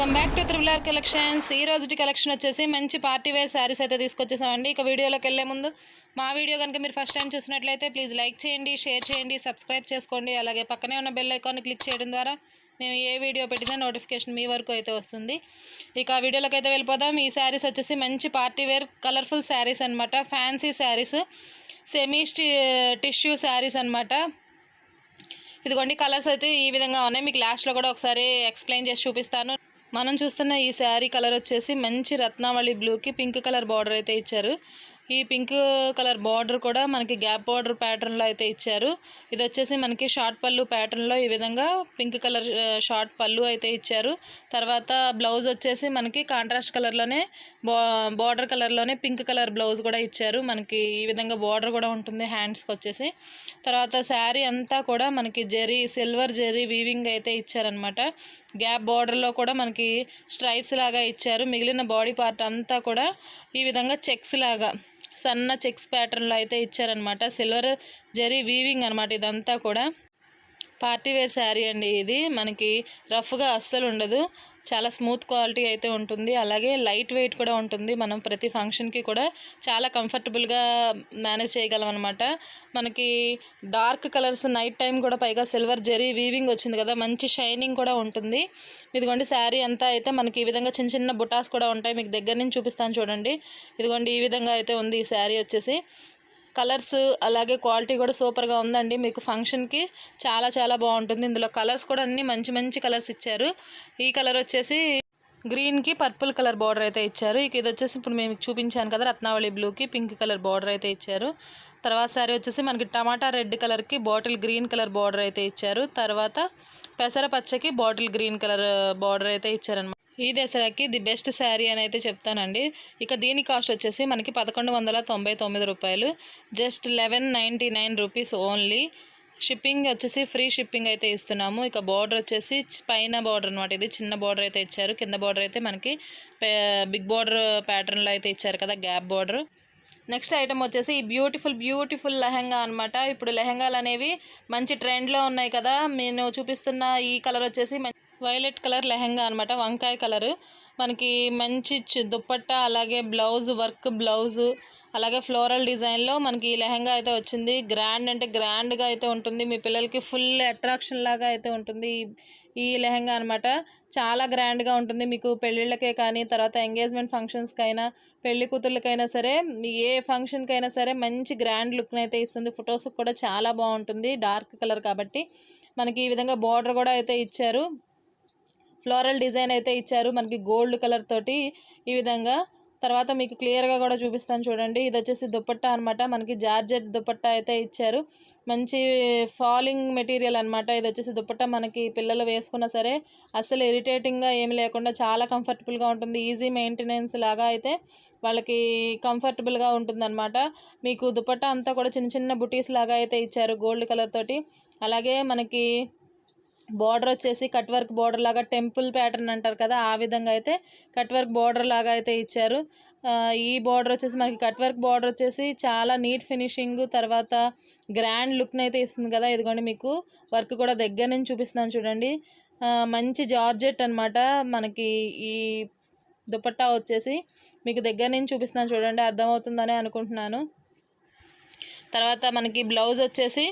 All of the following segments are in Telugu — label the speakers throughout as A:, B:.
A: వెల్కమ్ బ్యాక్ టు త్రిబులర్ కలెక్షన్స్ ఈ రోజుటి కలెక్షన్ వచ్చేసి మంచి పార్టీ వేర్ శారీస్ అయితే తీసుకొచ్చేసామండి. ఇక వీడియోలోకి వెళ్ళే ముందు మా వీడియో కనుక మీరు ఫస్ట్ టైం చూసినట్లయితే ప్లీజ్ లైక్ చేయండి షేర్ చేయండి సబ్స్క్రైబ్ చేసుకోండి. అలాగే పక్కనే ఉన్న బెల్ ఐకాన్ని క్లిక్ చేయడం ద్వారా మేము ఏ వీడియో పెట్టినా నోటిఫికేషన్ మీ వరకు అయితే వస్తుంది. ఇక వీడియోలోకి అయితే వెళ్ళిపోదాం. ఈ శారీస్ వచ్చేసి మంచి పార్టీ వేర్ కలర్ఫుల్ శారీస్ అనమాట fancy saris semi tissue saris అనమాట ఇదిగోండి కలర్స్ అయితే ఈ విధంగా ఉన్నాయి. మీకు లాస్ట్లో కూడా ఒకసారి ఎక్స్ప్లెయిన్ చేసి చూపిస్తాను. మనం చూస్తున్న ఈ శారీ కలర్ వచ్చేసి మంచి రత్నావళి బ్లూకి పింక్ కలర్ బార్డర్ అయితే ఇచ్చారు. ఈ పింక్ కలర్ బార్డర్ కూడా మనకి గ్యాప్ బార్డర్ ప్యాటర్న్లో అయితే ఇచ్చారు. ఇది వచ్చేసి మనకి షార్ట్ పళ్ళు ప్యాటర్న్లో ఈ విధంగా పింక్ కలర్ షార్ట్ పళ్ళు అయితే ఇచ్చారు. తర్వాత బ్లౌజ్ వచ్చేసి మనకి కాంట్రాస్ట్ కలర్లోనే బార్డర్ కలర్లోనే పింక్ కలర్ బ్లౌజ్ కూడా ఇచ్చారు. మనకి ఈ విధంగా బార్డర్ కూడా ఉంటుంది హ్యాండ్స్కి వచ్చేసి. తర్వాత శారీ అంతా కూడా మనకి జెరీ సిల్వర్ జెరీ వీవింగ్ అయితే ఇచ్చారనమాట గ్యాప్ బార్డర్లో కూడా మనకి స్ట్రైప్స్ లాగా ఇచ్చారు. మిగిలిన బాడీ పార్ట్ అంతా కూడా ఈ విధంగా చెక్స్ లాగా సన్న చెక్స్ ప్యాటర్న్లో అయితే ఇచ్చారనమాట సిల్వర్ జరీ వీవింగ్ అనమాట ఇదంతా కూడా. పార్టీ వేర్ శారీ అండి ఇది. మనకి రఫ్గా అస్సలు ఉండదు. చాలా స్మూత్ క్వాలిటీ అయితే ఉంటుంది. అలాగే లైట్ వెయిట్ కూడా ఉంటుంది. మనం ప్రతి ఫంక్షన్కి కూడా చాలా కంఫర్టబుల్గా మేనేజ్ చేయగలం అనమాట మనకి డార్క్ కలర్స్ నైట్ టైం కూడా పైగా సిల్వర్ జరీ వీవింగ్ వచ్చింది కదా మంచి షైనింగ్ కూడా ఉంటుంది. ఇదిగోండి శారీ అంతా అయితే మనకి ఈ విధంగా చిన్న చిన్న బుటాస్ కూడా ఉంటాయి. మీకు దగ్గర నుంచి చూపిస్తాను చూడండి. ఇదిగోండి ఈ విధంగా అయితే ఉంది ఈ శారీ వచ్చేసి. కలర్స్ అలాగే క్వాలిటీ కూడా సూపర్గా ఉందండి. మీకు ఫంక్షన్కి చాలా చాలా బాగుంటుంది. ఇందులో కలర్స్ కూడా అన్ని మంచి మంచి కలర్స్ ఇచ్చారు. ఈ కలర్ వచ్చేసి గ్రీన్కి పర్పుల్ కలర్ బార్డర్ అయితే ఇచ్చారు. ఇక ఇది వచ్చేసి ఇప్పుడు మేము చూపించాను కదా రత్నావళి బ్లూకి పింక్ కలర్ బార్డర్ అయితే ఇచ్చారు. తర్వాత సారీ వచ్చేసి మనకి టమాటా రెడ్ కలర్కి బాటిల్ గ్రీన్ కలర్ బార్డర్ అయితే ఇచ్చారు. తర్వాత పెసర పచ్చకి బాటిల్ గ్రీన్ కలర్ బార్డర్ అయితే ఇచ్చారనమాట ఈ దసరాకి ది బెస్ట్ శారీ అని అయితే చెప్తానండి. ఇక దీని కాస్ట్ వచ్చేసి మనకి పదకొండు వందల తొంభై తొమ్మిది రూపాయలు. Just eleven ninety nine rupees only. Shipping వచ్చేసి ఫ్రీ షిప్పింగ్ అయితే ఇస్తున్నాము. ఇక బార్డర్ వచ్చేసి పైన బార్డర్ అనమాట ఇది చిన్న బార్డర్ అయితే ఇచ్చారు. కింద బార్డర్ అయితే మనకి బిగ్ బార్డర్ ప్యాటర్న్లో అయితే ఇచ్చారు కదా గ్యాప్ బార్డర్. నెక్స్ట్ ఐటమ్ వచ్చేసి ఈ బ్యూటిఫుల్ బ్యూటిఫుల్ లెహంగా అనమాట ఇప్పుడు లెహంగాలు అనేవి మంచి ట్రెండ్లో ఉన్నాయి కదా. నేను చూపిస్తున్న ఈ కలర్ వచ్చేసి వైలెట్ కలర్ లెహంగా అనమాట వంకాయ కలర్. మనకి మంచి దుప్పట్ట అలాగే బ్లౌజ్ వర్క్ బ్లౌజ్ అలాగే ఫ్లోరల్ డిజైన్లో మనకి ఈ లెహంగా అయితే వచ్చింది. గ్రాండ్ అంటే గ్రాండ్గా అయితే ఉంటుంది. మీ పిల్లలకి ఫుల్ అట్రాక్షన్ లాగా అయితే ఉంటుంది ఈ- లెహంగా అనమాట చాలా గ్రాండ్గా ఉంటుంది. మీకు పెళ్ళిళ్ళకే కానీ తర్వాత ఎంగేజ్మెంట్ ఫంక్షన్స్కైనా పెళ్ళి కూతుర్లకైనా సరే ఏ ఫంక్షన్కైనా సరే మంచి గ్రాండ్ లుక్ని అయితే ఇస్తుంది. ఫొటోస్కి కూడా చాలా బాగుంటుంది. డార్క్ కలర్ కాబట్టి మనకి ఈ విధంగా బార్డర్ కూడా అయితే ఇచ్చారు. ఫ్లోరల్ డిజైన్ అయితే ఇచ్చారు. మనకి గోల్డ్ కలర్ తోటి ఈ విధంగా. తర్వాత మీకు క్లియర్గా కూడా చూపిస్తాను చూడండి. ఇది వచ్చేసి దుపట్టా అనమాట మనకి జార్జెట్ దుపట్టా అయితే ఇచ్చారు. మంచి ఫాలింగ్ మెటీరియల్ అనమాట ఇది వచ్చేసి దుపట్టా మనకి పిల్లలు వేసుకున్నా సరే అస్సలు ఇరిటేటింగ్గా ఏమి లేకుండా చాలా కంఫర్టబుల్గా ఉంటుంది. ఈజీ మెయింటెనెన్స్ లాగా అయితే వాళ్ళకి కంఫర్టబుల్గా ఉంటుందన్నమాట. మీకు దుపట్టా అంతా కూడా చిన్న చిన్న బుటీస్ లాగా అయితే ఇచ్చారు గోల్డ్ కలర్ తోటి. అలాగే మనకి బార్డర్ వచ్చేసి కట్ వర్క్ బార్డర్ లాగా టెంపుల్ ప్యాటర్న్ అంటారు కదా ఆ విధంగా అయితే కట్ వర్క్ బార్డర్ లాగా అయితే ఇచ్చారు. ఈ బార్డర్ వచ్చేసి మనకి కట్ వర్క్ బార్డర్ వచ్చేసి చాలా నీట్ ఫినిషింగ్ తర్వాత గ్రాండ్ లుక్ని అయితే ఇస్తుంది కదా ఇదిగోండి మీకు వర్క్ కూడా దగ్గర నుంచి చూపిస్తున్నాను చూడండి. మంచి జార్జెట్ అన్నమాట మనకి ఈ దుపట్టా వచ్చేసి మీకు దగ్గర నుంచి చూపిస్తున్నాను చూడండి అర్థమవుతుందని అనుకుంటున్నాను. తర్వాత మనకి బ్లౌజ్ వచ్చేసి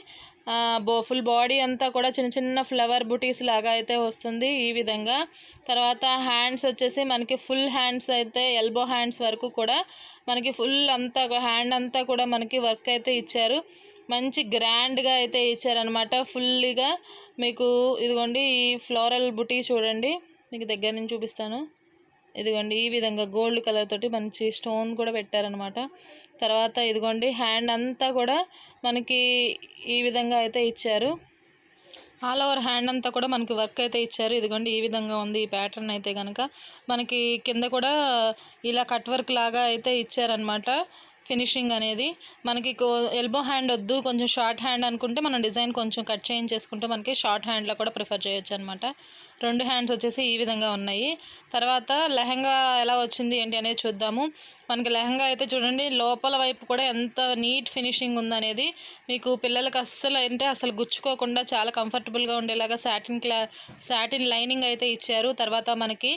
A: ఫుల్ బాడీ అంతా కూడా చిన్న చిన్న ఫ్లవర్ బుటీస్ లాగా అయితే వస్తుంది ఈ విధంగా. తర్వాత హ్యాండ్స్ వచ్చేసి మనకి ఫుల్ హ్యాండ్స్ అయితే ఎల్బో హ్యాండ్స్ వరకు కూడా మనకి ఫుల్ అంతా హ్యాండ్ అంతా కూడా మనకి వర్క్ అయితే ఇచ్చారు. మంచి గ్రాండ్గా అయితే ఇచ్చారనమాట ఫుల్లీగా మీకు ఇదిగోండి ఈ ఫ్లోరల్ బుటీ చూడండి. మీకు దగ్గర నుంచి చూపిస్తాను. ఇదిగోండి ఈ విధంగా గోల్డ్ కలర్ తోటి మంచి స్టోన్ కూడా పెట్టారనమాట. తర్వాత ఇదిగోండి హ్యాండ్ అంతా కూడా మనకి ఈ విధంగా అయితే ఇచ్చారు. ఆల్ ఓవర్ హ్యాండ్ అంతా కూడా మనకి వర్క్ అయితే ఇచ్చారు. ఇదిగోండి ఈ విధంగా ఉంది ఈ ప్యాటర్న్ అయితే కనుక మనకి కింద కూడా ఇలా కట్ వర్క్ లాగా అయితే ఇచ్చారనమాట. ఫినిషింగ్ అనేది మనకి ఎల్బో హ్యాండ్ వద్దు కొంచెం షార్ట్ హ్యాండ్ అనుకుంటే మనం డిజైన్ కొంచెం కట్ చేయించేసుకుంటే మనకి షార్ట్ హ్యాండ్లో కూడా ప్రిఫర్ చేయొచ్చు అనమాట రెండు హ్యాండ్స్ వచ్చేసి ఈ విధంగా ఉన్నాయి. తర్వాత లెహంగా ఎలా వచ్చింది ఏంటి అనేది చూద్దాము. మనకి లెహంగా అయితే చూడండి లోపల వైపు కూడా ఎంత నీట్ ఫినిషింగ్ ఉందనేది మీకు పిల్లలకి అస్సలు అంటే అసలు గుచ్చుకోకుండా చాలా కంఫర్టబుల్గా ఉండేలాగా సాటిన్ క్లా సాటిన్ లైనింగ్ అయితే ఇచ్చారు. తర్వాత మనకి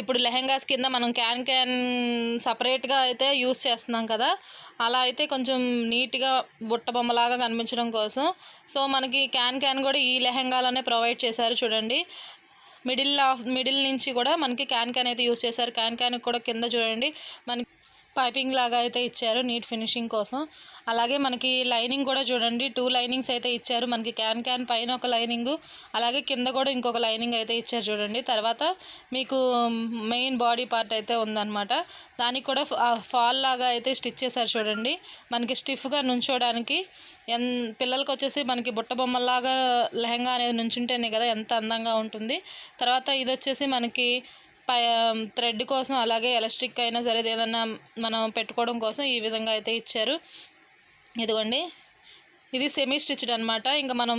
A: ఇప్పుడు లెహెంగాస్ కింద మనం క్యాన్ క్యాన్ సపరేట్గా అయితే యూస్ చేస్తున్నాం కదా అలా అయితే కొంచెం నీట్గా బుట్ట బొమ్మలాగా కనిపించడం కోసం. సో మనకి క్యాన్ క్యాన్ కూడా ఈ లెహెంగాలోనే ప్రొవైడ్ చేశారు చూడండి. మిడిల్ ఆఫ్ మిడిల్ నుంచి కూడా మనకి క్యాన్ క్యాన్ అయితే యూస్ చేశారు. క్యాన్ క్యాన్ కూడా కింద చూడండి. మనకి పైపింగ్ లాగా అయితే ఇచ్చారు నీట్ ఫినిషింగ్ కోసం. అలాగే మనకి లైనింగ్ కూడా చూడండి టూ లైనింగ్స్ అయితే ఇచ్చారు. మనకి క్యాన్ క్యాన్ పైన ఒక లైనింగ్ అలాగే కింద కూడా ఇంకొక లైనింగ్ అయితే ఇచ్చారు చూడండి. తర్వాత మీకు మెయిన్ బాడీ పార్ట్ అయితే ఉందన్నమాట. దానికి కూడా ఫాల్ లాగా అయితే స్టిచ్ చేశారు చూడండి. మనకి స్టిఫ్గా నుంచోడానికి ఎన్ పిల్లలకి వచ్చేసి మనకి బుట్ట బొమ్మలాగా లెహంగా అనేది నుంచుంటేనే కదా ఎంత అందంగా ఉంటుంది. తర్వాత ఇది వచ్చేసి మనకి థ్రెడ్ కోసం అలాగే ఎలాస్టిక్ అయినా సరే ఏదైనా మనం పెట్టుకోవడం కోసం ఈ విధంగా అయితే ఇచ్చారు. ఇదిగోండి. ఇది సెమీ స్టిచ్డ్ అనమాట ఇంకా మనం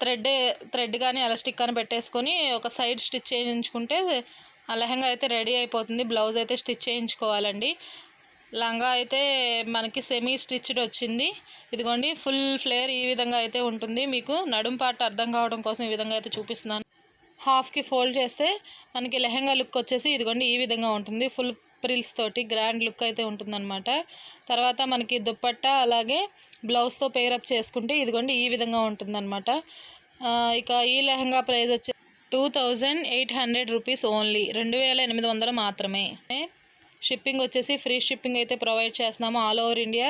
A: థ్రెడ్ థ్రెడ్ కానీ ఎలాస్టిక్ కానీ పెట్టేసుకొని ఒక సైడ్ స్టిచ్ చేయించుకుంటే ఆ లెహంగా అయితే రెడీ అయిపోతుంది. బ్లౌజ్ అయితే స్టిచ్ చేయించుకోవాలండి. లంగా అయితే మనకి సెమీ స్టిచ్డ్ వచ్చింది. ఇదిగోండి ఫుల్ ఫ్లేర్ ఈ విధంగా అయితే ఉంటుంది. మీకు నడుం పాట అర్థం కావడం కోసం ఈ విధంగా అయితే చూపిస్తున్నాను. హాఫ్కి ఫోల్డ్ చేస్తే మనకి లెహంగా లుక్ వచ్చేసి ఇదిగోండి ఈ విధంగా ఉంటుంది. ఫుల్ ప్రిల్స్ తోటి గ్రాండ్ లుక్ అయితే ఉంటుందన్నమాట. తర్వాత మనకి దుప్పట్టా అలాగే బ్లౌజ్తో పేరప్ చేసుకుంటే ఇదిగోండి ఈ విధంగా ఉంటుందన్నమాట. ఇక ఈ లెహంగా ప్రైస్ వచ్చి two thousand eight hundred rupees only రెండు వేల ఎనిమిది వందలు మాత్రమే. షిప్పింగ్ వచ్చేసి ఫ్రీ షిప్పింగ్ అయితే ప్రొవైడ్ చేస్తున్నాము ఆల్ ఓవర్ ఇండియా.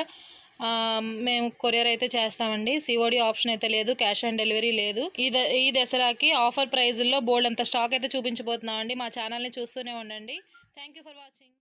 A: మేము కొరియర్ అయితే చేస్తామండి. సిఓడి ఆప్షన్ అయితే లేదు క్యాష్ ఆన్ డెలివరీ లేదు. ఈ ద ఈ దసరాకి ఆఫర్ ప్రైజుల్లో బోల్డ్ అంత స్టాక్ అయితే చూపించబోతున్నామండి. మా ఛానల్ని చూస్తూనే ఉండండి. Thank you for watching